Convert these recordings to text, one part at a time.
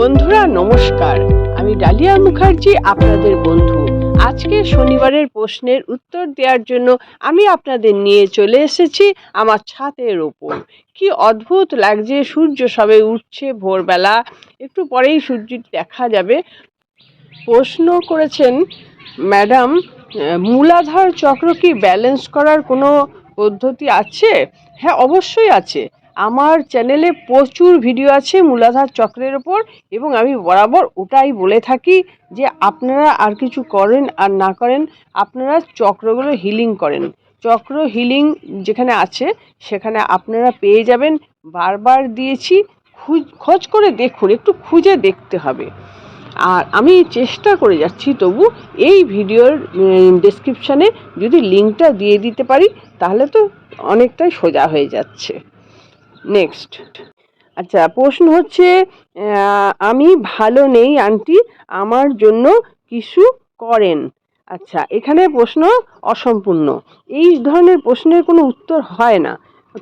বন্ধুরা, নমস্কার। আমি ডালিয়া মুখার্জি, আপনাদের বন্ধু। আজকে শনিবারের প্রশ্নের উত্তর দেওয়ার জন্য আমি আপনাদের নিয়ে চলে এসেছি আমার ছাদের ওপর। কি অদ্ভুত লাগছে, সূর্য সবে উঠছে ভোরবেলা। একটু পরেই সূর্য দেখা যাবে। প্রশ্ন করেছেন, ম্যাডাম, মূলাধার চক্র কি ব্যালেন্স করার কোনো পদ্ধতি আছে? হ্যাঁ অবশ্যই আছে। আমার চ্যানেলে প্রচুর ভিডিও আছে মূলাধার চক্রের ওপর এবং আমি বরাবর ওটাই বলে থাকি যে আপনারা আর কিছু করেন আর না করেন, আপনারা চক্রগুলো হিলিং করেন। চক্র হিলিং যেখানে আছে, সেখানে আপনারা পেয়ে যাবেন। বারবার দিয়েছি, খুঁজ করে দেখুন, একটু খুঁজে দেখতে হবে। আর আমি চেষ্টা করে যাচ্ছি, তবু এই ভিডিওর ডেসক্রিপশানে যদি লিঙ্কটা দিয়ে দিতে পারি, তাহলে তো অনেকটাই সোজা হয়ে যাচ্ছে। নেক্সট আচ্ছা প্রশ্ন হচ্ছে আমি ভালো নেই, আন্টি, আমার জন্য কিছু করেন। আচ্ছা এখানে প্রশ্ন অসম্পূর্ণ। এই ধরনের প্রশ্নের কোনো উত্তর হয় না।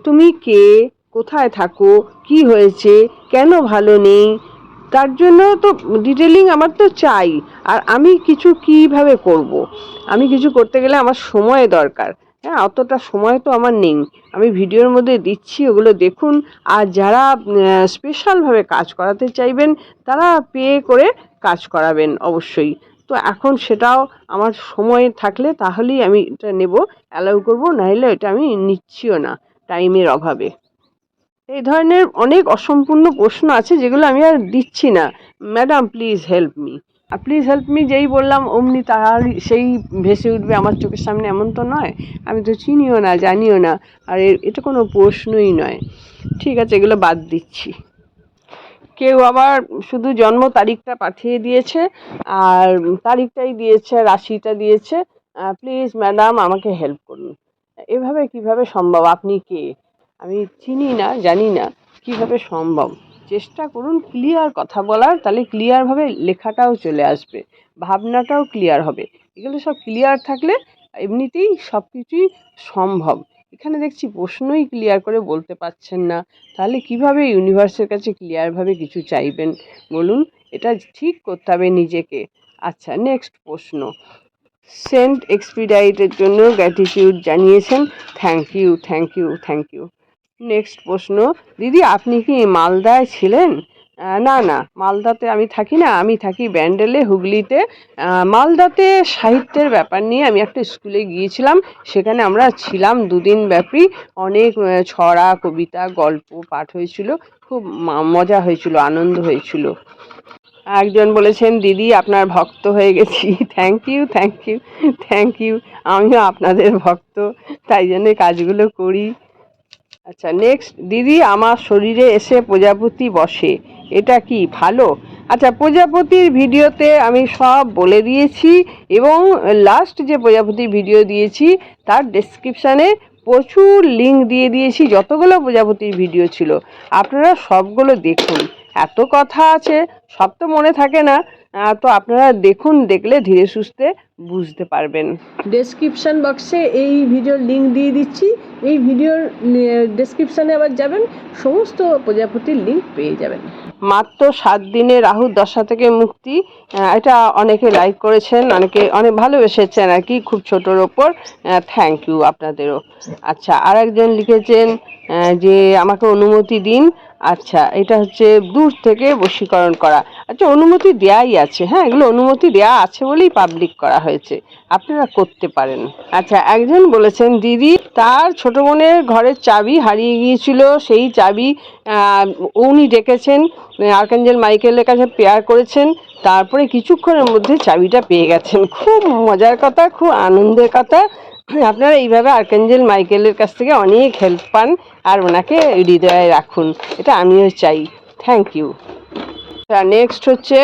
তুমি কে? কোথায় থাকো? কি হয়েছে? কেন ভালো নেই? তার জন্য তো ডিটেলিং আমার তো চাই। আর আমি কিছু কীভাবে করব। আমি কিছু করতে গেলে আমার সময় দরকার। হ্যাঁ অতটা সময় তো আমার নেই। আমি ভিডিওর মধ্যে দিচ্ছি, ওগুলো দেখুন। আর যারা স্পেশালভাবে কাজ করাতে চাইবেন, তারা পে করে কাজ করাবেন অবশ্যই। তো এখন সেটাও আমার সময় থাকলে তাহলেই আমি এটা নেব অ্যালাউ করব, নাহলে এটা আমি নিচ্ছিও না টাইমের অভাবে। এই ধরনের অনেক অসম্পূর্ণ প্রশ্ন আছে, যেগুলো আমি আর দিচ্ছি না। ম্যাডাম প্লিজ হেল্প মি আর প্লিজ হেল্প মি যেই বললাম, অমনি তার সেই ভেসে উঠবে আমার চোখের সামনে, এমন তো নয়। আমি তো চিনিও না, জানিও না। আর এটা কোনো প্রশ্নই নয়। ঠিক আছে, এগুলো বাদ দিচ্ছি। কেউ আবার শুধু জন্ম তারিখটা পাঠিয়ে দিয়েছে, আর তারিখটাই দিয়েছে, রাশিটা দিয়েছে। প্লিজ ম্যাডাম আমাকে হেল্প করুন। এভাবে কীভাবে সম্ভব? আপনি কে? আমি চিনি না, জানি না। কীভাবে সম্ভব? চেষ্টা করুন ক্লিয়ার কথা বলার, তাহলে ক্লিয়ারভাবে লেখাটাও চলে আসবে, ভাবনাটাও ক্লিয়ার হবে। এগুলো সব ক্লিয়ার থাকলে এমনিতেই সব কিছুই সম্ভব। এখানে দেখছি প্রশ্নই ক্লিয়ার করে বলতে পারছেন না, তাহলে কীভাবে ইউনিভার্সের কাছে ক্লিয়ারভাবে কিছু চাইবেন? বলুন, এটা ঠিক করতে হবে নিজেকে। আচ্ছা নেক্সট প্রশ্ন। সেন্ট এক্সপিডাইটের জন্য গ্র্যাটিটিউড জানিয়েছেন। Thank you thank you thank you next প্রশ্ন, দিদি, আপনি কি মালদায় ছিলেন? না না, মালদাতে আমি থাকি না, আমি থাকি ব্যান্ডেলে, হুগলিতে। মালদাতে সাহিত্যের ব্যাপার নিয়ে আমি একটা স্কুলে গিয়েছিলাম, সেখানে আমরা ছিলাম দুদিন ব্যাপী অনেক ছড়া, কবিতা, গল্প, পাঠ হয়েছিল, খুব মজা হয়েছিল, আনন্দ হয়েছিল। একজন বলেছেন, দিদি, আপনার ভক্ত হয়ে গেছি। Thank you thank you thank you আমিও আপনাদের ভক্ত, তাই জন্যে কাজগুলো করি। আচ্ছা নেক্সট দিদি আমার শরীরে এসে প্রজাপতি বসে, এটা কি ভালো? আচ্ছা প্রজাপতির ভিডিওতে আমি সব বলে দিয়েছি এবং লাস্ট যে প্রজাপতির ভিডিও দিয়েছি, তার ডেসক্রিপশানে প্রচুর লিঙ্ক দিয়ে দিয়েছি, যতগুলো প্রজাপতির ভিডিও ছিল। আপনারা সবগুলো দেখুন। এত কথা আছে, সব তো মনে থাকে না। তো আপনারা দেখুন দেখলে ধীরে সুস্থে বুঝতে পারবেন। ডেসক্রিপশন বক্সে এই ভিডিওর লিঙ্ক দিয়ে দিচ্ছি। এই ভিডিওর ডেসক্রিপশানে আবার যাবেন সমস্ত প্রজাপতির লিঙ্ক পেয়ে যাবেন। মাত্র সাত দিনে রাহু দশা থেকে মুক্তি এটা অনেকে লাইক করেছেন অনেকে অনেক ভালোবেসেছেন আর কি খুব ছোটোর ওপর থ্যাংক ইউ আপনাদেরও। আচ্ছা আর একজন লিখেছেন যে আমাকে অনুমতি দিন আচ্ছা এটা হচ্ছে দূর থেকে বশীকরণ করা। আচ্ছা অনুমতি দেয়াই আছে হ্যাঁ? এগুলো অনুমতি দেয়া আছে বলেই পাবলিক করা হয়েছে। আপনারা করতে পারেন। আচ্ছা একজন বলেছেন, দিদি, তার ছোট বোনের ঘরের চাবি হারিয়ে গিয়েছিল। সেই চাবি উনি ডেকেছেন, আর্কাঞ্জেল মাইকেলের কাছে পেয়ার করেছেন। তারপরে কিছুক্ষণের মধ্যে চাবিটা পেয়ে গেছেন। খুব মজার কথা, খুব আনন্দের কথা। আপনারা এইভাবে আর্কেঞ্জেল মাইকেলের কাছ থেকে অনেক হেল্প পান আর ওনাকে হৃদয়ে রাখুন। এটা আমিও চাই। থ্যাংক ইউ নেক্সট হচ্ছে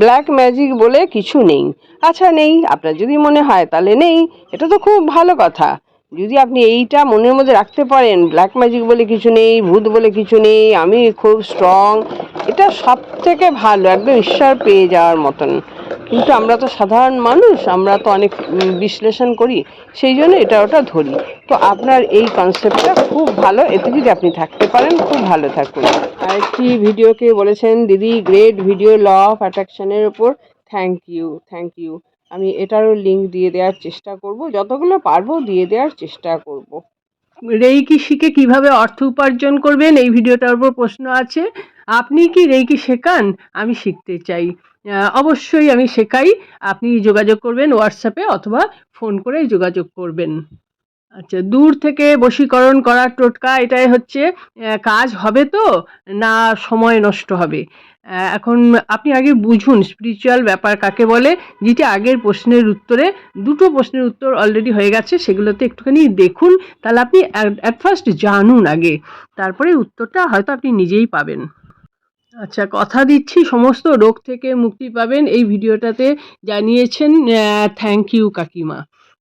ব্ল্যাক ম্যাজিক বলে কিছু নেই। আচ্ছা নেই। আপনার যদি মনে হয় তাহলে নেই। এটা তো খুব ভালো কথা। যদি আপনি এইটা মনের মধ্যে রাখতে পারেন ব্ল্যাক ম্যাজিক বলে কিছু নেই, ভূত বলে কিছু নেই, আমি খুব স্ট্রং এটা সব থেকে ভালো, একদম ঈশ্বর পেয়ে যাওয়ার মতন। কিন্তু আমরা তো সাধারণ মানুষ, আমরা তো অনেক বিশ্লেষণ করি, সেই জন্য এটা ওটা ধরি। তো আপনার এই কনসেপ্টটা খুব ভালো, এতে যদি আপনি থাকতে পারেন, খুব ভালো থাকুন। আরেকটি ভিডিওকে বলেছেন, দিদি গ্রেট ভিডিও ল অফ অ্যাট্রাকশনের ওপর থ্যাংক ইউ থ্যাংক ইউ আমি এটারও লিঙ্ক দিয়ে দেওয়ার চেষ্টা করব, যতগুলো পারব দিয়ে দেওয়ার চেষ্টা করব। রেইকি শিখে কীভাবে অর্থ উপার্জন করবেন, এই ভিডিওটার উপর প্রশ্ন আছে। আপনি কি রেইকি শেখান? আমি শিখতে চাই। অবশ্যই আমি শেখাই। আপনি যোগাযোগ করবেন হোয়াটসঅ্যাপে অথবা ফোন করে যোগাযোগ করবেন। আচ্ছা দূর থেকে বশীকরণ করার টোটকা, এটাই হচ্ছে কাজ হবে তো? না সময় নষ্ট হবে? এখন আপনি আগে বুঝুন স্পিরিচুয়াল ব্যাপার কাকে বলে। যেটি আগের প্রশ্নের উত্তরে, দুটো প্রশ্নের উত্তর অলরেডি হয়ে গেছে, সেগুলোতে একটুখানি দেখুন। তাহলে আপনি অ্যাট ফার্স্ট জানুন আগে। তারপরে উত্তরটা হয়তো আপনি নিজেই পাবেন। আচ্ছা কথা দিচ্ছি সমস্ত রোগ থেকে মুক্তি পাবেন। এই ভিডিওটাতে জানিয়েছেন থ্যাংক ইউ কাকিমা।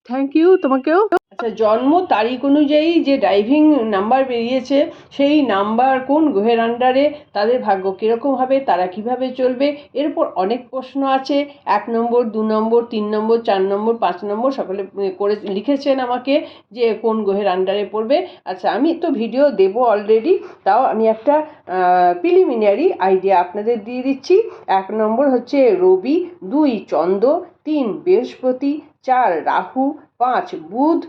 থ্যাংক ইউ তোমাকেও? আচ্ছা জন্ম তারিখ অনুযায়ী যে ড্রাইভিং নাম্বার বেরিয়েছে, সেই নাম্বার কোন গ্রহের আন্ডারে তাদের ভাগ্য কীরকম হবে, তারা কীভাবে চলবে, এর উপর অনেক প্রশ্ন আছে। এক নম্বর, দু নম্বর, তিন নম্বর, চার নম্বর, পাঁচ নম্বর, সকলে করে লিখেছেন আমাকে যে কোন গ্রহের আন্ডারে পড়বে। আচ্ছা আমি তো ভিডিও দেব অলরেডি তাও আমি একটা প্রিলিমিনারি আইডিয়া আপনাদের দিয়ে দিচ্ছি। এক নম্বর হচ্ছে রবি, দুই চন্দ্র, তিন বৃহস্পতি চার, রাহু পাঁচ, বুধ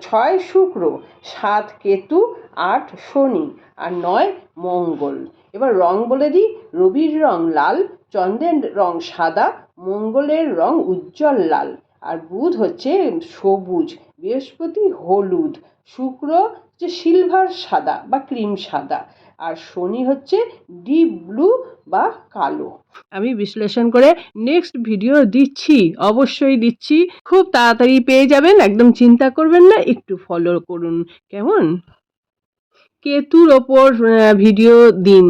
ছয়, শুক্র সাত, কেতু আট, শনি আর নয়, মঙ্গল। এবার রং বলে দিই, রবির রং লাল, চন্দ্রের রং সাদা, মঙ্গলের রং উজ্জ্বল লাল। আর বুধ হচ্ছে সবুজ, বৃহস্পতি হলুদ, শুক্র হচ্ছে সিলভার সাদা বা ক্রিম সাদা। আর শনি হচ্ছে ডিপ ব্লু বা কালো। আমি বিশ্লেষণ করে নেক্সট ভিডিও দিচ্ছি, অবশ্যই দিচ্ছি। খুব তাড়াতাড়ি পেয়ে যাবেন, একদম চিন্তা করবেন না, একটু ফলো করুন। কেমন? কেতুর ওপর ভিডিও দিন।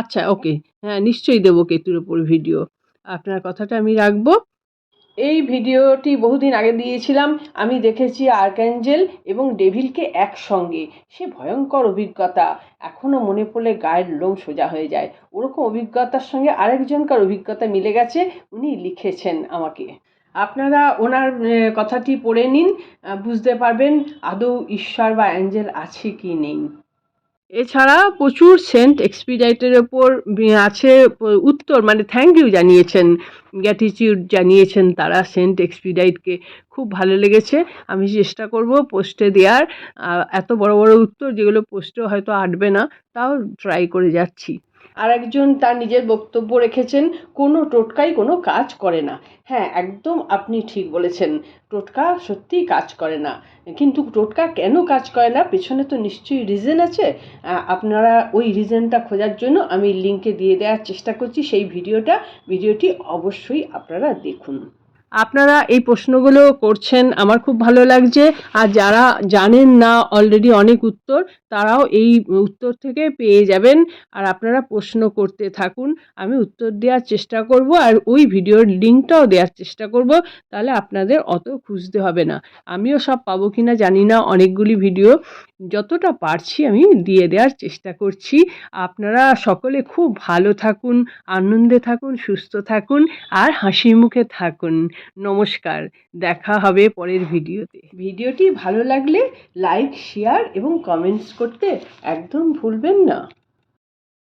আচ্ছা ওকে হ্যাঁ নিশ্চয়ই দেবো কেতুর ওপর ভিডিও আপনার কথাটা আমি রাখব। এই ভিডিওটি বহুদিন আগে দিয়েছিলাম। আমি দেখেছি আর্কাঞ্জেল এবং ডেভিলকে একসঙ্গে। সে ভয়ঙ্কর অভিজ্ঞতা। এখনও মনে পড়লে গায়ের লোম সোজা হয়ে যায়। ওরকম অভিজ্ঞতার সঙ্গে আরেকজনকার অভিজ্ঞতা মিলে গেছে। উনি লিখেছেন আমাকে। আপনারা ওনার কথাটি পড়ে নিন। বুঝতে পারবেন আদৌ ঈশ্বর বা অ্যাঞ্জেল আছে কি নেই। এছাড়া প্রচুর সেন্ট এক্সপিডাইটের ওপর আছে উত্তর মানে থ্যাংক ইউ জানিয়েছেন গ্যাটিচিউড জানিয়েছেন তারা সেন্ট এক্সপিডাইটকে। খুব ভালো লেগেছে। আমি চেষ্টা করব পোস্টে দেওয়ার। এত বড় বড় উত্তর যেগুলো পোস্টেও হয়তো আটবে না, তাও ট্রাই করে যাচ্ছি। আর একজন তার নিজের বক্তব্য রেখেছেন, কোনো টোটকাই কোনো কাজ করে না। হ্যাঁ একদম আপনি ঠিক বলেছেন, টোটকা সত্যিই কাজ করে না। কিন্তু টোটকা কেন কাজ করে না? পেছনে তো নিশ্চয়ই রিজন আছে। আপনারা ওই রিজনটা খোঁজার জন্য আমি লিঙ্কে দিয়ে দেওয়ার চেষ্টা করছি সেই ভিডিওটা ভিডিওটি অবশ্যই আপনারা দেখুন। আপনারা এই প্রশ্নগুলো করছেন, আমার খুব ভালো লাগছে। আর যারা জানেন না অলরেডি অনেক উত্তর, তারাও এই উত্তর থেকে পেয়ে যাবেন। আর আপনারা প্রশ্ন করতে থাকুন, আমি উত্তর দেওয়ার চেষ্টা করব আর ওই ভিডিওর লিঙ্কটাও দেওয়ার চেষ্টা করব, তাহলে আপনাদের অত খুঁজতে হবে না। আমিও সব পাবো কি না জানি না, অনেকগুলি ভিডিও যতটা পারছি আমি দিয়ে দেওয়ার চেষ্টা করছি। আপনারা সকলে খুব ভালো থাকুন, আনন্দে থাকুন, সুস্থ থাকুন, আর হাসি মুখে থাকুন। নমস্কার, দেখা হবে পরের ভিডিওতে। ভিডিওটি ভালো লাগলে লাইক, শেয়ার এবং কমেন্টস করতে একদম ভুলবেন না।